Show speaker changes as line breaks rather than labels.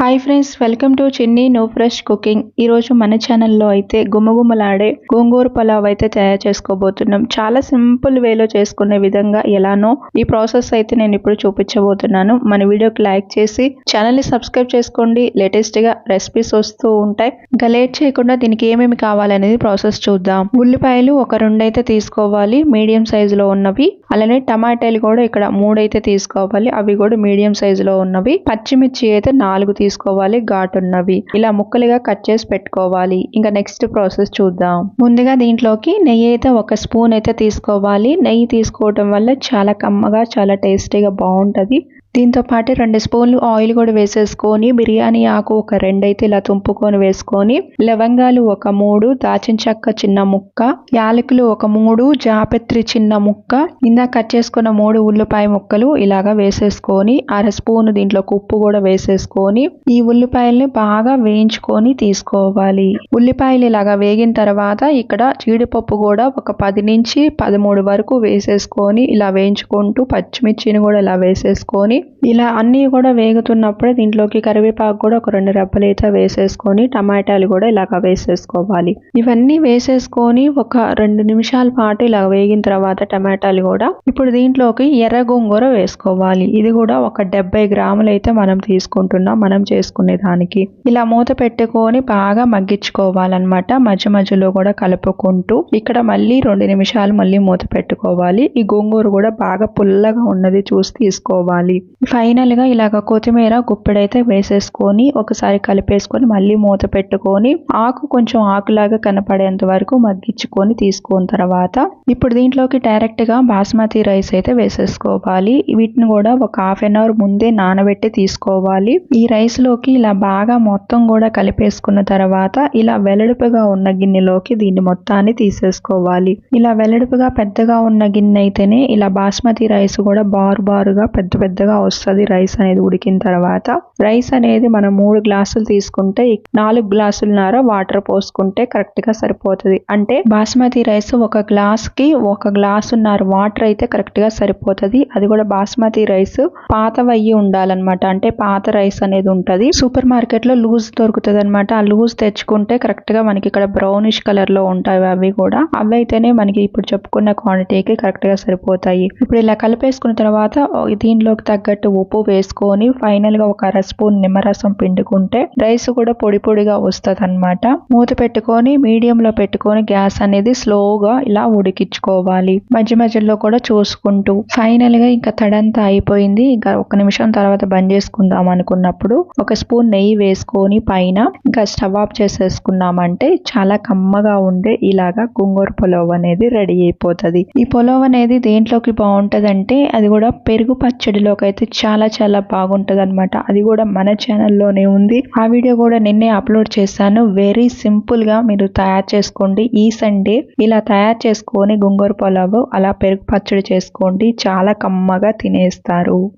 Hi friends welcome to Chinni no fresh cooking ఈరోజు మన ఛానల్లో అయితే గుమగుమలాడే గోంగూర పలావ్ అయితే తయారు చేసుకోబోతున్నాం. చాలా సింపుల్ వేలో చేసుకునే విధంగా ఎలానో ఈ ప్రాసెస్ అయితే నేను ఇప్పుడు చూపించబోతున్నాను. మన వీడియోకి లైక్ చేసి ఛానల్ని సబ్స్క్రైబ్ చేసుకోండి. లేటెస్ట్గా రెసిపీస్ వస్తూ ఉంటాయి. ఇంకా లేట్ చేయకుండా దీనికి ఏమేమి కావాలనేది ప్రాసెస్ చూద్దాం. ఉల్లిపాయలు ఒక రెండు అయితే తీసుకోవాలి. మీడియం సైజులో ఉన్నవి. అలానే టమాటాలు కూడా ఇక్కడ మూడైతే తీసుకోవాలి. అవి కూడా మీడియం సైజులో ఉన్నవి. పచ్చిమిర్చి అయితే నాలుగు తీసుకోవాలి. ఘాటు ఉన్నవి. ఇలా ముక్కలుగా కట్ చేసి పెట్టుకోవాలి. ఇంకా నెక్స్ట్ ప్రాసెస్ చూద్దాం. ముందుగా దీంట్లోకి నెయ్యి అయితే ఒక స్పూన్ అయితే తీసుకోవాలి. నెయ్యి తీసుకోవటం వల్ల చాలా కమ్మగా చాలా టేస్టీగా బాగుంటుంది. దీంతో పాటు రెండు స్పూన్లు ఆయిల్ కూడా వేసేసుకొని బిర్యానీ ఆకు ఒక రెండైతే ఇలా తుంపుకొని వేసుకొని లవంగాలు ఒక మూడు దాచిన చెక్క చిన్న ముక్క యాలకులు ఒక మూడు జాపత్రి చిన్న ముక్క ఇందా కట్ చేసుకున్న మూడు ఉల్లిపాయ ముక్కలు ఇలాగా వేసేసుకొని అర స్పూన్ దీంట్లో ఉప్పు కూడా వేసేసుకొని ఈ ఉల్లిపాయల్ని బాగా వేయించుకొని తీసుకోవాలి. ఉల్లిపాయలు ఇలాగా వేగిన తర్వాత ఇక్కడ జీడిపప్పు కూడా ఒక పది నుంచి పదమూడు వరకు వేసేసుకొని ఇలా వేయించుకుంటూ పచ్చిమిర్చిని కూడా ఇలా వేసేసుకొని ఇలా అన్నీ కూడా వేగుతున్నప్పుడే దీంట్లోకి కరివేపాకు కూడా ఒక రెండు రెబ్బలు అయితే వేసేసుకొని టమాటాలు కూడా ఇలాగ వేసేసుకోవాలి. ఇవన్నీ వేసేసుకొని ఒక రెండు నిమిషాల పాటు ఇలా వేగిన తర్వాత టమాటాలు కూడా ఇప్పుడు దీంట్లోకి ఎర్ర గోంగూర వేసుకోవాలి. ఇది కూడా ఒక డెబ్బై గ్రాములు అయితే మనం తీసుకుంటున్నాం మనం చేసుకునే దానికి. ఇలా మూత పెట్టుకొని బాగా మగ్గించుకోవాలన్నమాట మధ్య మధ్యలో కూడా కలుపుకుంటూ. ఇక్కడ మళ్ళీ రెండు నిమిషాలు మళ్ళీ మూత పెట్టుకోవాలి. ఈ గోంగూర కూడా బాగా పుల్లగా ఉన్నది చూసి తీసుకోవాలి. ఫైనల్గా ఇలాగ కొత్తిమీర గుప్పెడైతే వేసేసుకొని ఒకసారి కలిపేసుకొని మళ్ళీ మూత పెట్టుకొని ఆకు కొంచెం ఆకులాగా కనపడేంత వరకు మగ్గించుకొని తీసుకున్న తర్వాత ఇప్పుడు దీంట్లోకి డైరెక్ట్గా బాస్మతి రైస్ అయితే వేసేసుకోవాలి. వీటిని కూడా ఒక హాఫ్ అన్ అవర్ ముందే నానబెట్టి తీసుకోవాలి. ఈ రైస్లోకి ఇలా బాగా మొత్తం కూడా కలిపేసుకున్న తర్వాత ఇలా వెలడుపుగా ఉన్న గిన్నెలోకి దీన్ని మొత్తాన్ని తీసేసుకోవాలి. ఇలా వెలడుపుగా పెద్దగా ఉన్న గిన్నె అయితేనే ఇలా బాస్మతి రైస్ కూడా బారు బారుగా పెద్ద పెద్దగా వస్తుంది రైస్ అనేది ఉడికిన తర్వాత. రైస్ అనేది మనం మూడు గ్లాసులు తీసుకుంటే నాలుగు గ్లాసులున్నర వాటర్ పోసుకుంటే కరెక్ట్గా సరిపోతుంది. అంటే బాస్మతి రైస్ ఒక గ్లాస్కి ఒక గ్లాసున్నర వాటర్ అయితే కరెక్ట్గా సరిపోతుంది. అది కూడా బాస్మతి రైస్ పాతవయ్యి ఉండాలన్నమాట. అంటే పాత రైస్ అనేది ఉంటుంది. సూపర్ మార్కెట్లో లూజ్ దొరుకుతుంది అనమాట ఆ లూజ్ తెచ్చుకుంటే కరెక్ట్గా మనకి ఇక్కడ బ్రౌనిష్ కలర్లో ఉంటాయి అవి కూడా. అవి అయితేనే మనకి ఇప్పుడు చెప్పుకున్న క్వాంటిటీకి కరెక్ట్గా సరిపోతాయి. ఇప్పుడు ఇలా కలిపేసుకున్న తర్వాత దీనిలోకి తగ్గ తగ్గట్టు ఉప్పు వేసుకొని ఫైనల్గా ఒక అర స్పూన్ నిమ్మరసం పిండుకుంటే రైస్ కూడా పొడి పొడిగా వస్తుంది అనమాట మూత పెట్టుకొని మీడియం లో పెట్టుకొని గ్యాస్ అనేది స్లోగా ఇలా ఉడికించుకోవాలి. మధ్య మధ్యలో కూడా చూసుకుంటూ. ఫైనల్గా ఇంకా తడంతా అయిపోయింది. ఇంకా ఒక నిమిషం తర్వాత బంద్ చేసుకుందాం అనుకున్నప్పుడు ఒక స్పూన్ నెయ్యి వేసుకొని పైన ఇంకా స్టవ్ ఆఫ్ చేసేసుకున్నామంటే చాలా కమ్మగా ఉండే ఇలాగా గుంగూర పులావ్ అనేది రెడీ అయిపోతుంది. ఈ పులావ్ అనేది దేంట్లోకి బాగుంటదంటే అది కూడా పెరుగు పచ్చడిలోకి అయితే చాలా చాలా బాగుంటుంది అనమాట అది కూడా మన ఛానల్లోనే ఉంది. ఆ వీడియో కూడా నిన్నే అప్లోడ్ చేశాను. వెరీ సింపుల్గా మీరు తయారు చేసుకోండి. ఈ సండే ఇలా తయారు చేసుకొని గుంగూర పొలావు అలా పెరుగు పచ్చడి చేసుకోండి. చాలా కమ్మగా తినేస్తారు.